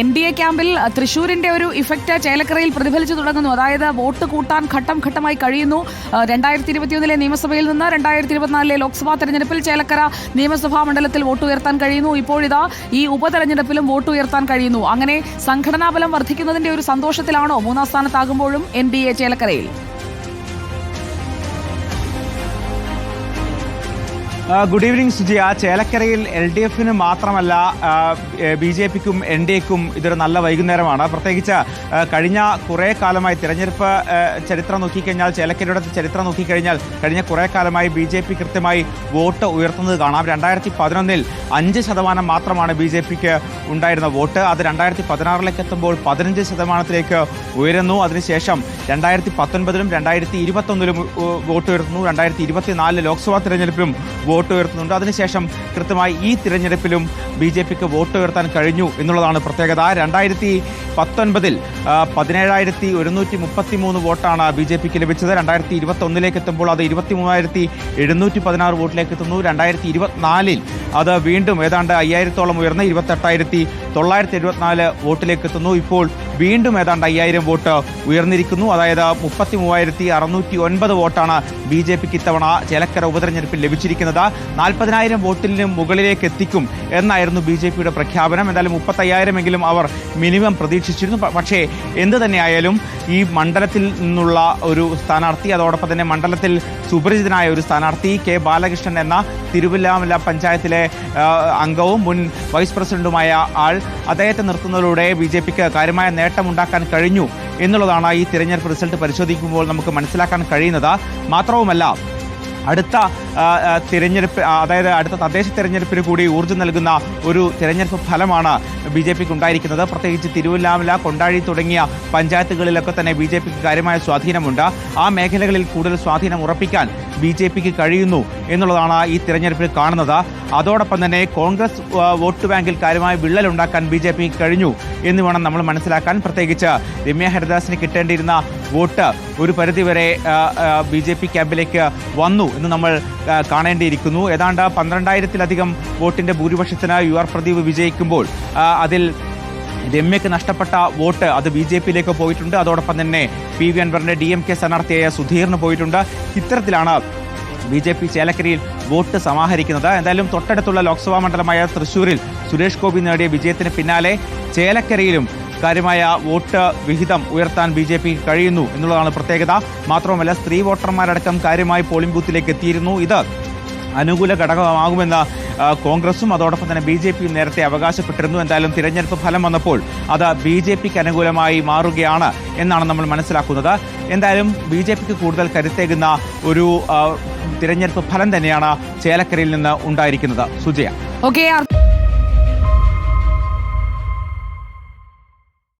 N D A ക്യാമ്പിൽ തൃശൂരിന്റെ ഒരു effect ചേലക്കരയിൽ പ്രതിഫലിച്ചു തുടങ്ങുന്നു. അതായത് വോട്ട് കൂട്ടാൻ ഘട്ടം ഘട്ടമായി കഴിയുന്നു. രണ്ടായിരത്തി ഇരുപത്തിയൊന്നിലെ നിയമസഭയിൽ നിന്ന് രണ്ടായിരത്തി ഇരുപത്തിനാലിലെ ലോക്സഭാ തെരഞ്ഞെടുപ്പിൽ ചേലക്കര നിയമസഭാ മണ്ഡലത്തിൽ വോട്ട് ഉയർത്താൻ കഴിയുന്നു. ഇപ്പോഴിതാ ഈ ഉപതെരഞ്ഞെടുപ്പിലും വോട്ട് ഉയർത്താൻ കഴിയുന്നു. അങ്ങനെ സംഘടനാബലം വർദ്ധിക്കുന്നതിന്റെ ഒരു സന്തോഷത്തിലാണോ മൂന്നാം സ്ഥാനത്താകുമ്പോഴും എൻ ഡി എ ചേലക്കരയിൽ? Good evening Sujiya. ചേലക്കരയിൽ എൽ ഡി എഫിന് മാത്രമല്ല ബി ജെ പിക്കും എൻ ഡി എക്കും ഇതൊരു നല്ല വൈകുന്നേരമാണ്. പ്രത്യേകിച്ച് കഴിഞ്ഞ കുറേ കാലമായി തിരഞ്ഞെടുപ്പ് ചരിത്രം നോക്കിക്കഴിഞ്ഞാൽ ചേലക്കരയുടെ ചരിത്രം നോക്കിക്കഴിഞ്ഞാൽ കഴിഞ്ഞ കുറേ കാലമായി ബി ജെ പി കൃത്യമായി വോട്ട് ഉയർത്തുന്നത് കാണാം. രണ്ടായിരത്തി പതിനൊന്നിൽ അഞ്ച് ശതമാനം മാത്രമാണ് ബി ജെ പിക്ക് ഉണ്ടായിരുന്ന വോട്ട്. അത് രണ്ടായിരത്തി പതിനാറിലേക്ക് എത്തുമ്പോൾ പതിനഞ്ച് ശതമാനത്തിലേക്ക് ഉയരുന്നു. അതിനുശേഷം രണ്ടായിരത്തി പത്തൊൻപതിലും രണ്ടായിരത്തി ഇരുപത്തൊന്നിലും വോട്ട് ഉയർത്തുന്നു. രണ്ടായിരത്തി ഇരുപത്തിനാലിലെ ലോക്സഭാ തിരഞ്ഞെടുപ്പിലും വോട്ട് ഉയർത്തുന്നുണ്ട്. അതിനുശേഷം കൃത്യമായി ഈ തിരഞ്ഞെടുപ്പിലും ബി ജെ പിക്ക് വോട്ട് ഉയർത്താൻ കഴിഞ്ഞു എന്നുള്ളതാണ് പ്രത്യേകത. രണ്ടായിരത്തി പത്തൊൻപതിൽ പതിനേഴായിരത്തി ഒരുന്നൂറ്റി മുപ്പത്തി മൂന്ന് വോട്ടാണ് ബി ജെ പിക്ക് ലഭിച്ചത്. രണ്ടായിരത്തി ഇരുപത്തി ഒന്നിലേക്ക് എത്തുമ്പോൾ അത് ഇരുപത്തി മൂവായിരത്തി എഴുന്നൂറ്റി പതിനാറ് വോട്ടിലേക്ക് എത്തുന്നു. രണ്ടായിരത്തി ഇരുപത്തിനാലിൽ അത് വീണ്ടും ഏതാണ്ട് അയ്യായിരത്തോളം ഉയർന്ന് ഇരുപത്തെട്ടായിരത്തി തൊള്ളായിരത്തി എഴുപത്തിനാല് വോട്ടിലേക്ക് എത്തുന്നു. ഇപ്പോൾ വീണ്ടും ഏതാണ്ട് അയ്യായിരം വോട്ട് ഉയർന്നിരിക്കുന്നു. അതായത് മുപ്പത്തി മൂവായിരത്തി അറുന്നൂറ്റി ഒൻപത് വോട്ടാണ് ബി ജെ പിക്ക് ഇത്തവണ ചേലക്കര ഉപതെരഞ്ഞെടുപ്പിൽ ലഭിച്ചിരിക്കുന്നത്. നാൽപ്പതിനായിരം വോട്ടിന് മുകളിലേക്ക് എത്തിക്കും എന്നായിരുന്നു ബി ജെ പിയുടെ പ്രഖ്യാപനം. എന്തായാലും മുപ്പത്തയ്യായിരമെങ്കിലും അവർ മിനിമം പ്രതീക്ഷിച്ചിരുന്നു. പക്ഷേ എന്ത് തന്നെയായാലും ഈ മണ്ഡലത്തിൽ നിന്നുള്ള ഒരു സ്ഥാനാർത്ഥി അതോടൊപ്പം തന്നെ മണ്ഡലത്തിൽ സുപരിചിതനായ ഒരു സ്ഥാനാർത്ഥി കെ ബാലകൃഷ്ണൻ എന്ന തിരുവല്ലാമല പഞ്ചായത്തിലെ അംഗവും മുൻ വൈസ് പ്രസിഡന്റുമായ ആൾ അദ്ദേഹത്തെ നിർത്തുന്നതിലൂടെ ബി ജെ പിക്ക് കാര്യമായ നേട്ടമുണ്ടാക്കാൻ കഴിഞ്ഞു എന്നുള്ളതാണ് ഈ തിരഞ്ഞെടുപ്പ് റിസൾട്ട് പരിശോധിക്കുമ്പോൾ നമുക്ക് മനസ്സിലാക്കാൻ കഴിയുന്നത്. മാത്രവുമല്ല അടുത്ത തിരഞ്ഞെടുപ്പ് അതായത് അടുത്ത തദ്ദേശ തിരഞ്ഞെടുപ്പിന് കൂടി ഊർജം നൽകുന്ന ഒരു തിരഞ്ഞെടുപ്പ് ഫലമാണ് ബി ജെ പിക്ക് ഉണ്ടായിരിക്കുന്നത് പ്രത്യേകിച്ച് തിരുവല്ലാമല കൊണ്ടാഴി തുടങ്ങിയ പഞ്ചായത്തുകളിലൊക്കെ തന്നെ ബി ജെ പിക്ക് കാര്യമായ സ്വാധീനമുണ്ട്. ആ മേഖലകളിൽ കൂടുതൽ സ്വാധീനം ഉറപ്പിക്കാൻ ബി ജെ പിക്ക് കഴിയുന്നു എന്നുള്ളതാണ് ഈ തിരഞ്ഞെടുപ്പിൽ കാണുന്നത്. അതോടൊപ്പം തന്നെ കോൺഗ്രസ് വോട്ട് ബാങ്കിൽ കാര്യമായ വിള്ളലുണ്ടാക്കാൻ ബി ജെ പിക്ക് കഴിഞ്ഞു എന്ന് വേണം നമ്മൾ മനസ്സിലാക്കാൻ. പ്രത്യേകിച്ച് രമ്യ ഹരിദാസിന് കിട്ടേണ്ടിയിരുന്ന വോട്ട് ഒരു പരിധിവരെ ബി ജെ പി ക്യാമ്പിലേക്ക് വന്നു എന്ന് നമ്മൾ കാണേണ്ടിയിരിക്കുന്നു. ഏതാണ്ട് പന്ത്രണ്ടായിരത്തിലധികം വോട്ടിന്റെ ഭൂരിപക്ഷത്തിന് യു ആർ പ്രദീപ് വിജയിക്കുമ്പോൾ അതിൽ രമ്യക്ക് നഷ്ടപ്പെട്ട വോട്ട് അത് ബി ജെ പിയിലേക്ക് പോയിട്ടുണ്ട്. അതോടൊപ്പം തന്നെ പി വി അൻവറിന്റെ ഡി എം കെ സ്ഥാനാർത്ഥിയായ സുധീറിന് പോയിട്ടുണ്ട്. ഇത്തരത്തിലാണ് ബി ജെ പി ചേലക്കരയിൽ വോട്ട് സമാഹരിക്കുന്നത്. എന്തായാലും തൊട്ടടുത്തുള്ള ലോക്സഭാ മണ്ഡലമായ തൃശൂരിൽ സുരേഷ് ഗോപി നേടിയ വിജയത്തിന് പിന്നാലെ ചേലക്കരയിലും കാര്യമായ വോട്ട് വിഹിതം ഉയർത്താൻ ബി ജെ പി കഴിയുന്നു എന്നുള്ളതാണ് പ്രത്യേകത. മാത്രവുമല്ല സ്ത്രീ വോട്ടർമാരടക്കം കാര്യമായി പോളിംഗ് ബൂത്തിലേക്ക് എത്തിയിരുന്നു. ഇത് അനുകൂല ഘടകമാകുമെന്ന് കോൺഗ്രസും അതോടൊപ്പം തന്നെ ബി ജെ പിയും നേരത്തെ അവകാശപ്പെട്ടിരുന്നു. എന്തായാലും തിരഞ്ഞെടുപ്പ് ഫലം വന്നപ്പോൾ അത് ബി ജെ പിക്ക് അനുകൂലമായി മാറുകയാണ് എന്നാണ് നമ്മൾ മനസ്സിലാക്കുന്നത്. എന്തായാലും ബി ജെ പിക്ക് കൂടുതൽ കരുത്തേകുന്ന ഒരു തിരഞ്ഞെടുപ്പ് ഫലം തന്നെയാണ് ചേലക്കരയിൽ നിന്ന് ഉണ്ടായിരിക്കുന്നത്. സുജയ.